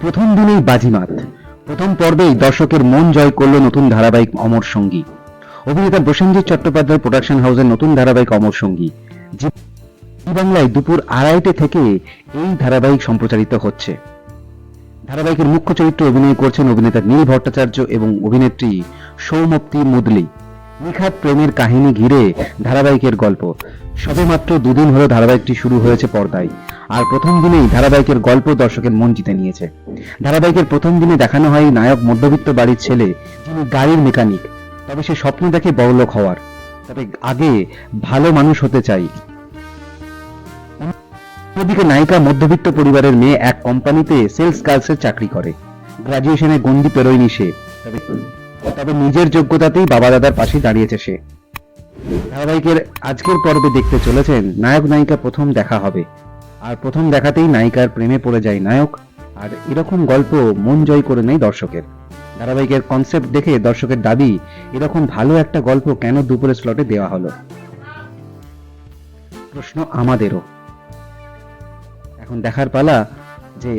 প্রথম দিনেই বাজিমাত। প্রথম পর্বেই দর্শকের মন জয় করল নতুন ধারাবাহিক অমর সঙ্গী। অভিনেতা প্রসেনজিৎ চট্টোপাধ্যায় প্রোডাকশন হাউসের নতুন ধারাবাহিক অমর সঙ্গী। জি বাংলায় দুপুর আড়াইটে থেকে এই ধারাবাহিক সম্প্রচারিত হচ্ছে। ধারাবাহিকের মুখ্য চরিত্রে অভিনয় করছেন অভিনেতা নীল ভট্টাচার্য এবং অভিনেত্রী সৌমপ্তি মুদলি। নিখাত প্রেমের কাহিনী ঘিরে ধারাবাহিকের গল্প। সবেমাত্র দুদিন হলো ধারাবাহিকটি শুরু হয়েছে পর্দায়। আর প্রথম দিনেই ধারাবাহিকের গল্প দর্শকের মন জিতে নিয়েছে। ধারাবাহিকের প্রথম দিনে দেখানো হয় নায়ক, মধ্যবিত্ত বাড়ির ছেলে, যিনি গাড়ির মেকানিক। তবে সে স্বপ্ন দেখে বড়লোক হওয়ার। তবে আগে ভালো মানুষ হতে চাই। অন্যদিকে নায়িকা, মধ্যবিত্ত পরিবারের মেয়ে এক কোম্পানিতে সেলস গার্লসের চাকরি করে। গ্রাজুয়েশনে গন্ডি পেরোয়নি সে। তবে তবে নিজের যোগ্যতাতেই বাবা দাদার পাশে দাঁড়িয়েছে সে। ধারাবাহিকের আজকের পর্বে দেখতে চলেছেন নায়ক নায়িকা প্রথম দেখা হবে। আর প্রথম দেখাতেই নায়িকার প্রেমে পড়ে যায় নায়ক, আর এরকম গল্প মন জয় করে নেয় দর্শকের। ধারাবাহিকের কনসেপ্ট দেখে দর্শকের দাবি, এরকম ভালো একটা গল্প কেন দুপুরের স্লটে দেওয়া হলো? প্রশ্ন আমাদেরও। এখন দেখার পালা যে,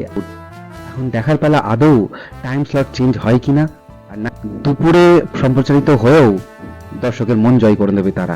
এখন দেখার পালা আদৌ টাইম স্লট চেঞ্জ হয় কিনা? আর না, দুপুরে সম্প্রচারিত হয়েও দর্শকের মন জয় করে নেবে তারা।